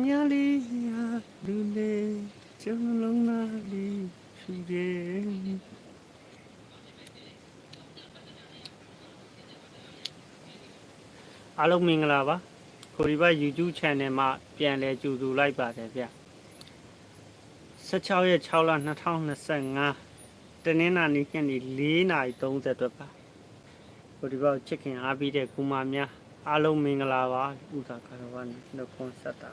မြလေးရာလူလေးကျုံလုံးသားလေးရှူတယ်အားလုံးမင်္ဂလာပါကိုရီဘ YouTube channel မှာပြန်လဲကြိုဆိုလိုက်ပါတယ်ဗျ16ရက်6လ2025တနင်္လာနေ့ညနေ4:30အတွက်ပါကိုဒီဘောက်ချစ်ခင်အားပေးတဲ့ကူမများအားလုံးမင်္ဂလာပါဥသာကာရဝနှုတ်ခွန်းဆက်တာ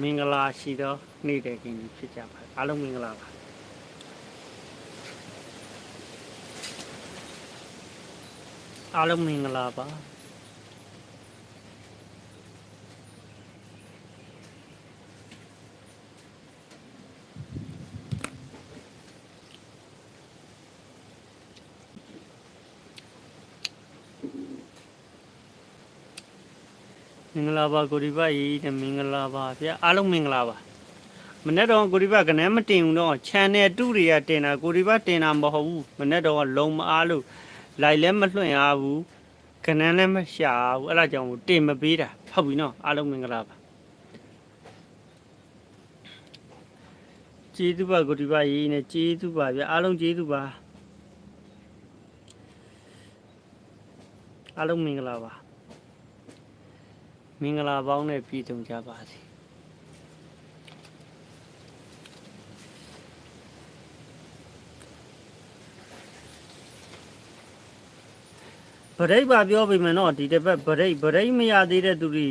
မင်္ဂလာရှိသောနေ့တည်ခင်ဖြစ်ကြပါအားလုံးမင်္ဂလာပါအားလုံးမင်္ဂလာပါ မင်္ဂလာပါကိုဒီဘရေးတဲ့မင်္ဂလာပါဗျာအားလုံးမင်္ဂလာပါမနေ့တော့ကိုဒီဘကနေမတင်ဘူးတော့ channel 2တွေကတင်တာကိုဒီဘတင်တာမဟုတ်ဘူးမနေ့တော့လုံမအားလို့လိုက်လည်းမလွှင့်အားဘူးခဏန်းလည်းမရှာဘူးအဲ့ဒါကြောင့်မို့တင်မပေးတာဟုတ်ပြီနော်အားလုံးမင်္ဂလာပါကျေးဇူးပါကိုဒီပါရေးနေကျေးဇူးပါဗျအားလုံးကျေးဇူးပါအားလုံးမင်္ဂလာပါ မင်္ဂလာပေါင်းနဲ့ပြည့်စုံကြပါစေဗရိတ်ပါပြောပြီမယ်နော်ဒီတစ်ပတ်ဗရိတ်ဗရိတ်မရသေးတဲ့သူတွေ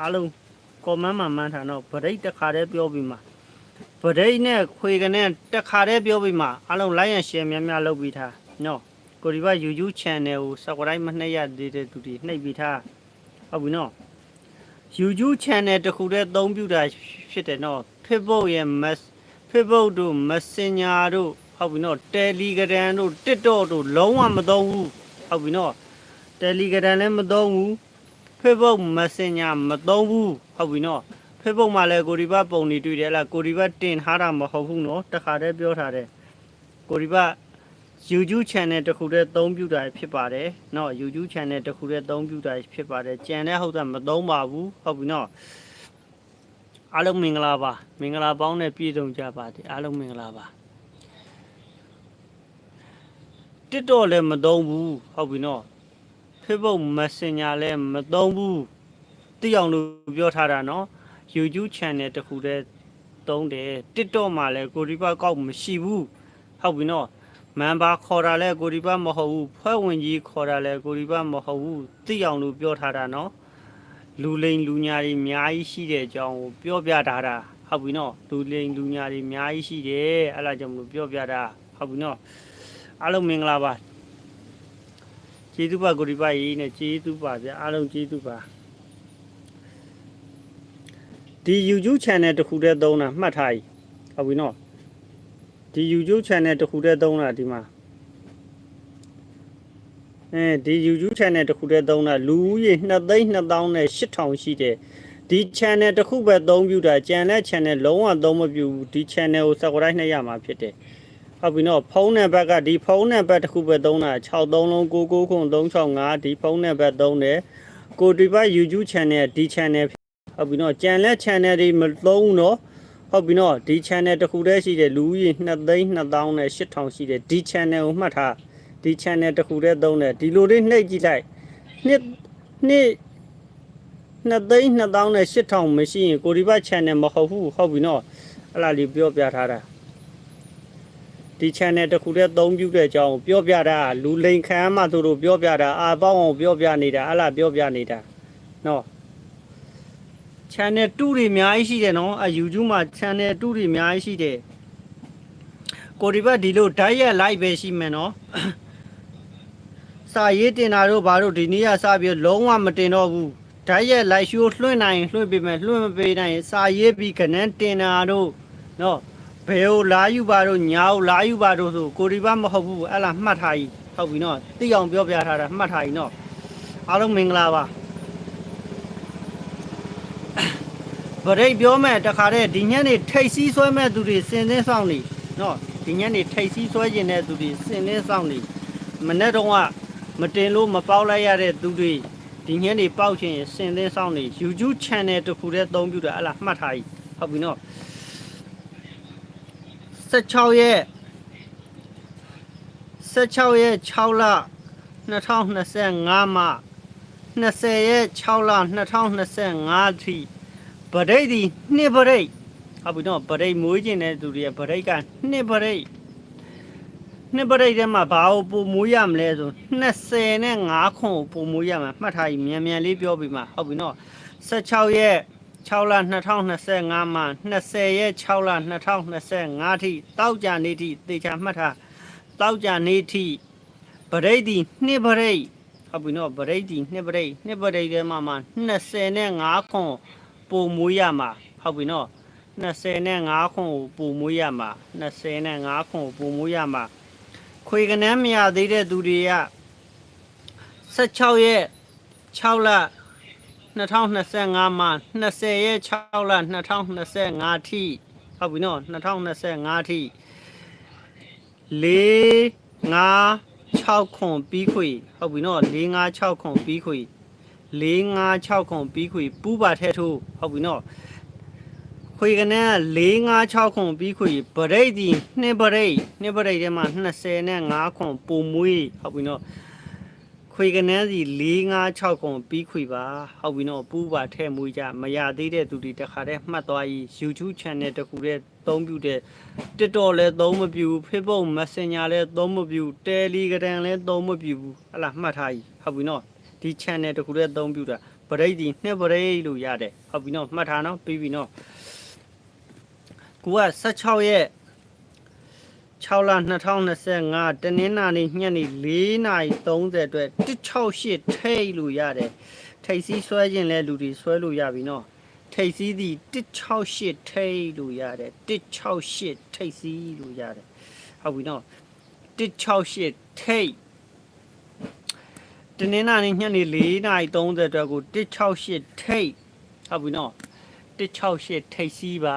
အားလုံးကွန်မန့်မှာမှန်းထားတော့ဗရိတ်တစ်ခါတည်းပြောပြီးမှာဗရိတ်နဲ့ခွေကနေတစ်ခါတည်းပြောပြီးမှာအားလုံး like and share များများလုပ်ပြီးထားနော်ကိုဒီဘ YouTube channel ကို subscribe မနှိပ်ရသေးတဲ့သူတွေနှိပ်ပြီးထားဟုတ်ပြီနော် YouTube channel တစ်ခုတည်းအသုံးပြုတာဖြစ်တယ်နော် Facebook ရဲ့ Mess Facebook တို့ Messenger တို့ဟုတ်ပြီနော် Telegram တို့ TikTok တို့လုံးဝမသုံးဘူးဟုတ်ပြီနော် Telegram လည်းမသုံးဘူး Facebook Messenger မသုံးဘူးဟုတ်ပြီနော် Facebook မှာလည်းကိုဒီဘပုံနေတွေ့တယ်လားကိုဒီဘတင်ထားတာမဟုတ်ဘူးနော်တခါတည်းပြောထားတယ်ကိုဒီဘ YouTube channel တစ်ခုတည်းအသုံးပြုတာဖြစ်ပါတယ်เนาะ YouTube channel တစ်ခုတည်းအသုံးပြုတာဖြစ်ပါတယ်ကြံတဲ့ဟုတ်တာမသုံးပါဘူးဟုတ်ပြီเนาะအားလုံးမင်္ဂလာပါမင်္ဂလာပေါင်းနဲ့ပြည့်စုံကြပါစေအားလုံးမင်္ဂလာပါ TikTok လည်းမသုံးဘူးဟုတ်ပြီเนาะ Facebook Messenger လည်းမသုံးဘူးသိအောင်လို့ပြောထားတာเนาะ YouTube channel တစ်ခုတည်းသုံးတယ် TikTok မှာလည်းကိုရီပါကောက်မရှိဘူးဟုတ်ပြီเนาะ မန်ဘာခေါ်တာလဲကိုဒီဘမဟုတ်ဘူးဖွဲ့ဝင်ကြီးခေါ်တာလဲကိုဒီဘမဟုတ်ဘူးသိအောင်လို့ပြောထားတာနော်လူလိန်လူညာတွေအများကြီးရှိတဲ့အကြောင်းကိုပြောပြထားတာဟုတ်ပြီနော်လူလိန်လူညာတွေအများကြီးရှိတယ်အဲ့ဒါကြောင့်မလို့ပြောပြတာဟုတ်ပြီနော်အားလုံးမင်္ဂလာပါကျေးဇူးပါကိုဒီဘရေးနဲ့ကျေးဇူးပါဗျအားလုံးကျေးဇူးပါဒီ YouTube channel တစ်ခုတည်းသုံးတာမှတ်ထား E ဟုတ်ပြီနော် ဒီ YouTube channel တစ်ခုတည်းသုံးတာဒီမှာအဲဒီ YouTube channel တစ်ခုတည်းသုံးတာလူဦးရေ2သိန်း2000နဲ့8000ရှိတယ်ဒီ channel တစ်ခုပဲသုံးပြတာကြံတဲ့ channel လုံးဝသုံးမပြဘူးဒီ channel ကို subscribe နှိပ်ရမှာဖြစ်တယ်ဟုတ်ပြီနော်ဖုန်းနံပါတ်ကဒီဖုန်းနံပါတ်တစ်ခုပဲသုံးတာ63လုံး99ခု365ဒီဖုန်းနံပါတ်သုံးတယ်ကိုဒီပါ YouTube channel ဒီ channel ဟုတ်ပြီနော်ကြံတဲ့ channel တွေမသုံးဘူးနော် ဟုတ်ပြီနော်ဒီ channel တစ်ခုတည်းရှိတယ်လူကြီး2သိန်း2000နဲ့8000ရှိတယ်ဒီ channel ကိုမှတ်ထားဒီ channel တစ်ခုတည်းသုံးတယ်ဒီလိုလေးနှိပ်ကြည့်လိုက်နှစ်နှစ်2သိန်း2000နဲ့8000မရှိရင်ကိုဒီဘ channel မဟုတ်ဘူးဟုတ်ပြီနော်အဲ့လားလေးပြောပြထားတာဒီ channel တစ်ခုတည်းသုံးပြုတဲ့အကြောင်းကိုပြောပြတာလူလိန်ခံမှသူတို့ပြောပြတာအာပေါင်းအောင်ပြောပြနေတာအဲ့လားပြောပြနေတာနော် channel 2တွေအများကြီးရှိတယ်နော်အဲ YouTube မှာ channel 2တွေအများကြီးရှိတယ်ကိုဒီဘက်ဒီလိုဓာတ်ရက် live ပဲရှိမယ်နော်စာရေးတင်တာတို့ဘာတို့ဒီနေ့ကစပြီးလုံးဝမတင်တော့ဘူးဓာတ်ရက် live show လွှင့်နိုင်ရင်လွှင့်ပေးမယ်လွှင့်မပေးနိုင်ရင်စာရေးပြီးခဏန်းတင်တာတို့နော်ဘယ်ကိုလာယူပါတို့ညာကိုလာယူပါတို့ဆိုကိုဒီဘက်မဟုတ်ဘူးအဲ့လားမှတ်ထားကြီးဟုတ်ပြီနော်သိအောင်ပြောပြထားတာမှတ်ထားကြီးနော်အားလုံးမင်္ဂလာပါ ဗရိတ်ပြောမဲ့တခါတည်းဒီညနေထိတ်စီးဆွဲမဲ့သူတွေစင်သင်းဆောင်နေနော်ဒီညနေထိတ်စီးဆွဲကျင်တဲ့သူတွေစင်သင်းဆောင်နေမနေ့တော့ကမတင်လို့မပေါက်လိုက်ရတဲ့သူတွေဒဒီညနေပေါက်ချင်ရင်စင်သင်းဆောင်နေ YouTube channel တစ်ခုတည်းအသုံးပြုတာအဲ့လားမှတ်ထား E ဟုတ်ပြီနော်16ရက်16ရက်6လ2025မှာ20ရက်6လ2025ထိ ဗရိတ်ဒီနှစ်ဗရိတ်ဟုတ်ပြီနော်ဗရိတ်မွေးခြင်းတဲ့သူတွေကဗရိတ်ကနှစ်ဗရိတ်နှစ်ပရိတ်ထဲမှာဘာကိုပုံမွေးရမလဲဆို20နဲ့5ခွန်ကိုပုံမွေးရမှာမှတ်ထားရင်မြန်မြန်လေးပြောပြီးမှဟုတ်ပြီနော်16ရက်6လ2025မှာ20ရက်6လ2025ထိတောက်ကြနေ့ထိသေချာမှတ်ထားတောက်ကြနေ့ထိပရိတ်ဒီနှစ်ပရိတ်ဟုတ်ပြီနော်ပရိတ်ဒီနှစ်ပရိတ်နှစ်ပရိတ်ထဲမှာမှာ20နဲ့5ခွန် ပုံမွေးရမှာဟုတ်ပြီနော်20နဲ့5ခွန်ကိုပုံမွေးရမှာ20နဲ့5ခွန်ကိုပုံမွေးရမှာခွေကနန်းမရသေးတဲ့သူတွေက16ရက်6လ2025မှာ20ရက်6လ2025ထိဟုတ်ပြီနော်2025ထိ4 5 6ခွန်ပြီးခွေဟုတ်ပြီနော်4 5 6ခွန်ပြီးခွေ 4 5 6ခွန်ပြီးခွေပူးပါထဲထိုးဟုတ်ပြီနော်ခွေကနန်း4 5 6ခွန်ပြီးခွေဗရိတ်ဒီနှစ်ဗရိတ်နှစ်ဗရိတ်ထဲမှာ20နဲ့5ခွန်ပုံမွေးဟုတ်ပြီနော်ခွေကနန်းစီ4 5 6ခွန်ပြီးခွေပါဟုတ်ပြီနော်ပူးပါထဲမွေးကြမရသေးတဲ့သူတွေတခါတည်းမှတ်သွားရေး YouTube channel တစ်ခုတည်းသုံးပြုတဲ့ TikTok လည်းသုံးမပြူ Facebook Messenger လည်းသုံးမပြူ Telegram လည်းသုံးမပြူဘူးဟလာမှတ်ထားကြီးဟုတ်ပြီနော် ဒီ channel တစ်ခုတည်းသုံးပြတာဗရိတ်ဒီနှစ်ဗရိတ်လို့ရတယ်ဟုတ်ပြီနော်မှတ်ထားနော်ပြီးပြီနော်ကိုက16ရက်6လ2025တနင်္လာနေ့ညနေ4:30အတွက်168ထိတ်လို့ရတယ်ထိတ်စီးဆွဲခြင်းလဲလူတွေဆွဲလို့ရပြီနော်ထိတ်စီးသည်168ထိတ်လို့ရတယ်168ထိတ်စီးလို့ရတယ်ဟုတ်ပြီနော်168ထိတ် တနင်္လာနေ့ညနေ4:30အတွက်ကို168ထိတ်ဟုတ်ပြီနော်168ထိတ်စီးပါ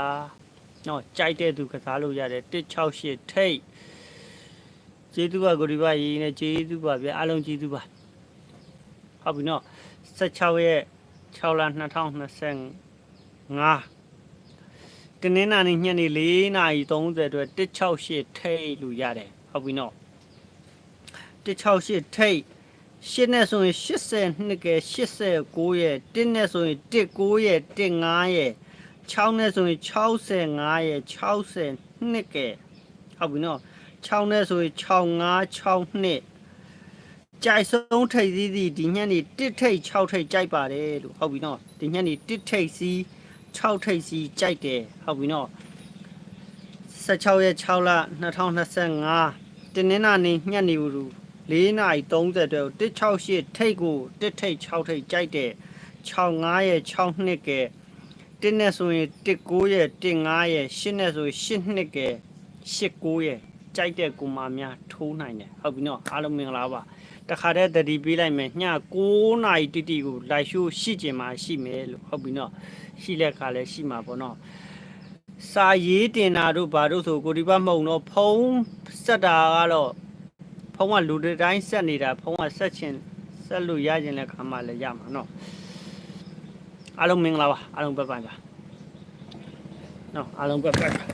နော်ကြိုက်တဲ့သူကစားလို့ရတယ်168ထိတ်ကျေးဇူးပါကိုဒီပါရေးနေကျေးဇူးပါဗျာအားလုံးကျေးဇူးပါဟုတ်ပြီနော်16ရက်6လ2025ငါတနင်္လာနေ့ညနေ4နာရီ30အတွက်168ထိတ်လို့ရတယ်ဟုတ်ပြီနော်168ထိတ် ရှစ်နဲ့ဆိုရင်80နှစ်ကဲ89ရဲ့1နဲ့ဆိုရင်19ရဲ့15ရဲ့6နဲ့ဆိုရင်65ရဲ့60နှစ်ကဲဟုတ်ပြီနော်6နဲ့ဆိုရင်65 6နှစ်ကြိုက်ဆုံးထိတ်စည်းစီဒီညနေ1ထိတ်6ထိတ်ကြိုက်ပါတယ်လို့ဟုတ်ပြီနော်ဒီညနေ1ထိတ်စီး6ထိပ်စီကြိုက်တယ်ဟုတ်ပြီနော်16ရက်6လ2025တင်းနင်းနာနေညက်နေဘူး 4နာရီ30အတွက်168ထိပ်ကို1ထိပ်6ထိပ်ကြိုက်တယ်65ရဲ့6နှစ်ကဲ1နဲ့ဆိုရင်19ရဲ့15ရဲ့8နဲ့ဆိုရင်8နှစ်ကဲ89ရဲ့ကြိုက်တဲ့ကူမာများထိုးနိုင်တယ်ဟုတ်ပြီနော်အားလုံးမင်္ဂလာပါတခါတည်းတတိပေးလိုက်မယ်ည9နာရီတိတိကိုလိုက်ရှိုးရှိကျင်မှာရှိမယ်လို့ဟုတ်ပြီနော်ရှိလက်ခါလည်းရှိမှာပေါ့နော်စာရေးတင်တာတို့ဘာတို့ဆိုကိုဒီဘတ်မုံတော့ဖုံးဆက်တာကတော့ဖုံး ကလူတွေတိုင်းဆက်နေတာဖုံးကဆက်ချင်ဆက်လို့ရခြင်းလည်းခါမှလည်းရမှာနော်အားလုံးမင်္ဂလာပါအားလုံးပတ်ပါပါနော်အားလုံးပတ်ပါ